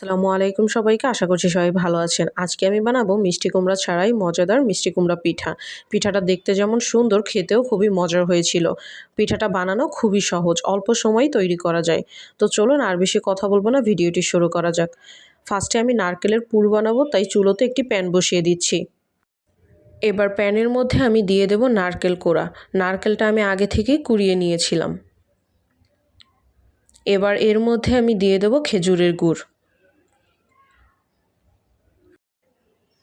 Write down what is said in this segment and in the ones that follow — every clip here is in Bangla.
আসসালামু আলাইকুম সবাইকে, আশা করছি সবাই ভালো আছেন। আজকে আমি বানাবো মিষ্টি কুমড়া ছাড়াই মজাদার মিষ্টি কুমড়া পিঠা। পিঠাটা দেখতে যেমন সুন্দর, খেতেও খুবই মজার হয়েছিল। পিঠাটা বানানো খুবই সহজ, অল্প সময় তৈরি করা যায়। তো চলুন আর বেশি কথা বলব না, ভিডিওটি শুরু করা যাক। ফার্স্টে আমি নারকেলের পুর বানাবো, তাই চুলোতে একটি প্যান বসিয়ে দিচ্ছি। এবার প্যানের মধ্যে আমি দিয়ে দেব নারকেল কোড়া। নারকেলটা আমি আগে থেকেই কুড়িয়ে নিয়েছিলাম। এবার এর মধ্যে আমি দিয়ে দেব খেজুরের গুড়।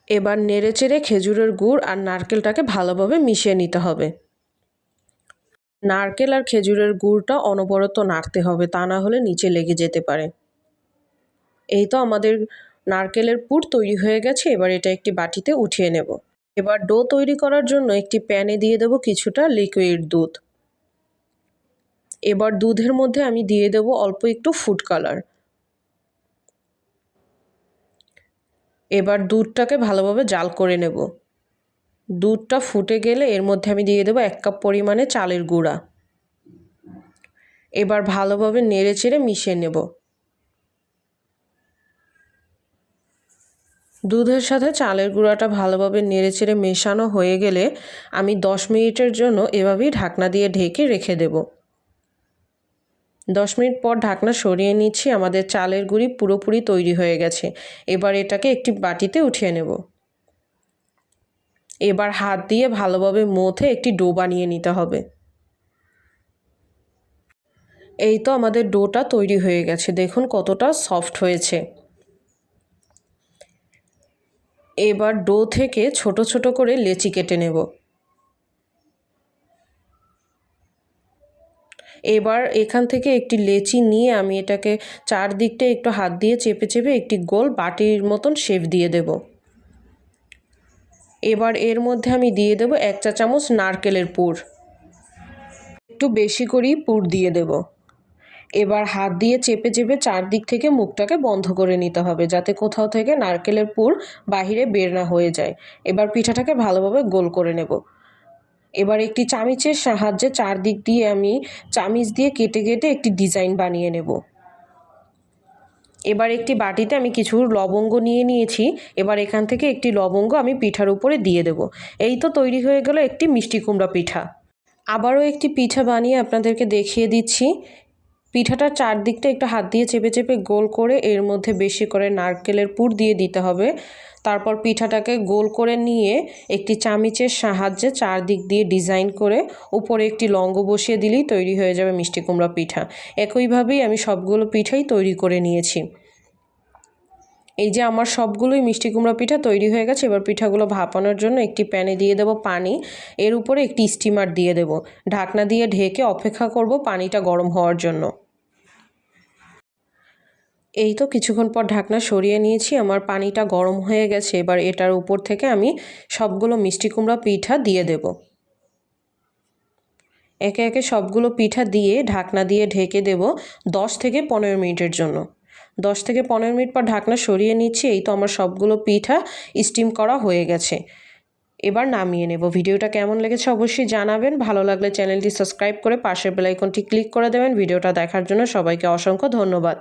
এবার নেড়েচেড়ে খেজুরের গুড় আর নারকেলটাকে ভালোভাবে মিশিয়ে নিতে হবে। নারকেল আর খেজুরের গুড়টা অনবরত নাড়তে হবে, তা না হলে নিচে লেগে যেতে পারে। এই তো আমাদের নারকেলের পুর তৈরি হয়ে গেছে, এবার এটা একটি বাটিতে উঠিয়ে নেব। এবার ডো তৈরি করার জন্য একটি প্যানে দিয়ে দেব কিছুটা লিকুইড দুধ। এবার দুধের মধ্যে আমি দিয়ে দেব অল্প একটু ফুড কালার। এবার দুধটাকে ভালোভাবে জাল করে নেব। দুধটা ফুটে গেলে এর মধ্যে আমি দিয়ে দেবো এক কাপ পরিমাণে চালের গুঁড়া। এবার ভালোভাবে নেড়ে চেড়ে মিশিয়ে নেব। দুধের সাথে চালের গুঁড়াটা ভালোভাবে নেড়ে চেড়ে মেশানো হয়ে গেলে আমি দশ মিনিটের জন্য এভাবেই ঢাকনা দিয়ে ঢেকে রেখে দেবো। দশ মিনিট পর ঢাকনা সরিয়ে নিচ্ছি, আমাদের চালের গুঁড়ি পুরোপুরি তৈরি হয়ে গেছে। এবার এটাকে একটি বাটিতে উঠিয়ে নেব। এবার হাত দিয়ে ভালোভাবে মথে একটি ডো বানিয়ে নিতে হবে। এই তো আমাদের ডোটা তৈরি হয়ে গেছে। দেখুন কতটা সফট হয়েছে। এবার ডো থেকে ছোট ছোট করে লেচি কেটে নেব। এবার এখান থেকে একটি লেচি নিয়ে আমি এটাকে চারদিকটা একটু হাত দিয়ে চেপে চেপে একটি গোল বাটির মতন শেপ দিয়ে দেব। এবার এর মধ্যে আমি দিয়ে দেব এক চা চামচ নারকেলের পুর। একটু বেশি করেই পুর দিয়ে দেব। এবার হাত দিয়ে চেপে চেপে চারদিক থেকে মুখটাকে বন্ধ করে নিতে হবে যাতে কোথাও থেকে নারকেলের পুর বাহিরে বের না হয়ে যায়। এবার পিঠাটাকে ভালোভাবে গোল করে নেব। এবার একটি চামিচের সাহায্যে চারদিক দিয়ে আমি চামিচ দিয়ে কেটে কেটে একটি ডিজাইন বানিয়ে নেব। এবার একটি বাটিতে আমি কিছু লবঙ্গ নিয়ে নিয়েছি। এবার এখান থেকে একটি লবঙ্গ আমি পিঠার উপরে দিয়ে দেব। এই তো তৈরি হয়ে গেল একটি মিষ্টি কুমড়া পিঠা। আবারও একটি পিঠা বানিয়ে আপনাদেরকে দেখিয়ে দিচ্ছি। পিঠাটার চারদিকটা একটু হাত দিয়ে চেপে চেপে গোল করে এর মধ্যে বেশি করে নারকেলের পুর দিয়ে দিতে হবে। তারপর পিঠাটাকে গোল করে নিয়ে একটি চামিচের সাহায্যে চারদিক দিয়ে ডিজাইন করে উপরে একটি লঙ্গ বসিয়ে দিলেই তৈরি হয়ে যাবে মিষ্টি কুমড়া পিঠা। একইভাবেই আমি সবগুলো পিঠাই তৈরি করে নিয়েছি। এই যে আমার সবগুলোই মিষ্টি কুমড়া পিঠা তৈরি হয়ে গেছে, এবার পিঠাগুলো ভাপানোর জন্য একটি প্যানে দিয়ে দেব পানি। এর উপরে একটি স্টিমার দিয়ে দেব। ঢাকনা দিয়ে ঢেকে অপেক্ষা করব পানিটা গরম হওয়ার জন্য। এই তো কিছুক্ষণ পর ঢাকনা সরিয়ে নিয়েছি, আমার পানিটা গরম হয়ে গেছে, এবার এটার উপর থেকে আমি সবগুলো মিষ্টি কুমড়া পিঠা দিয়ে দেব। একে একে সবগুলো পিঠা দিয়ে ঢাকনা দিয়ে ঢেকে দেব দশ থেকে পনেরো মিনিটের জন্য। দশ থেকে পনেরো মিনিট পর ঢাকনা সরিয়ে নিচ্ছি, এই তো আমার সবগুলো পিঠা স্টিম করা হয়ে গেছে। এবার নামিয়ে নেব। ভিডিওটা কেমন লেগেছে অবশ্যই জানাবেন। ভালো লাগলে চ্যানেলটি সাবস্ক্রাইব করে পাশের বেলাইকনটি ক্লিক করে দেবেন। ভিডিওটা দেখার জন্য সবাইকে অসংখ্য ধন্যবাদ।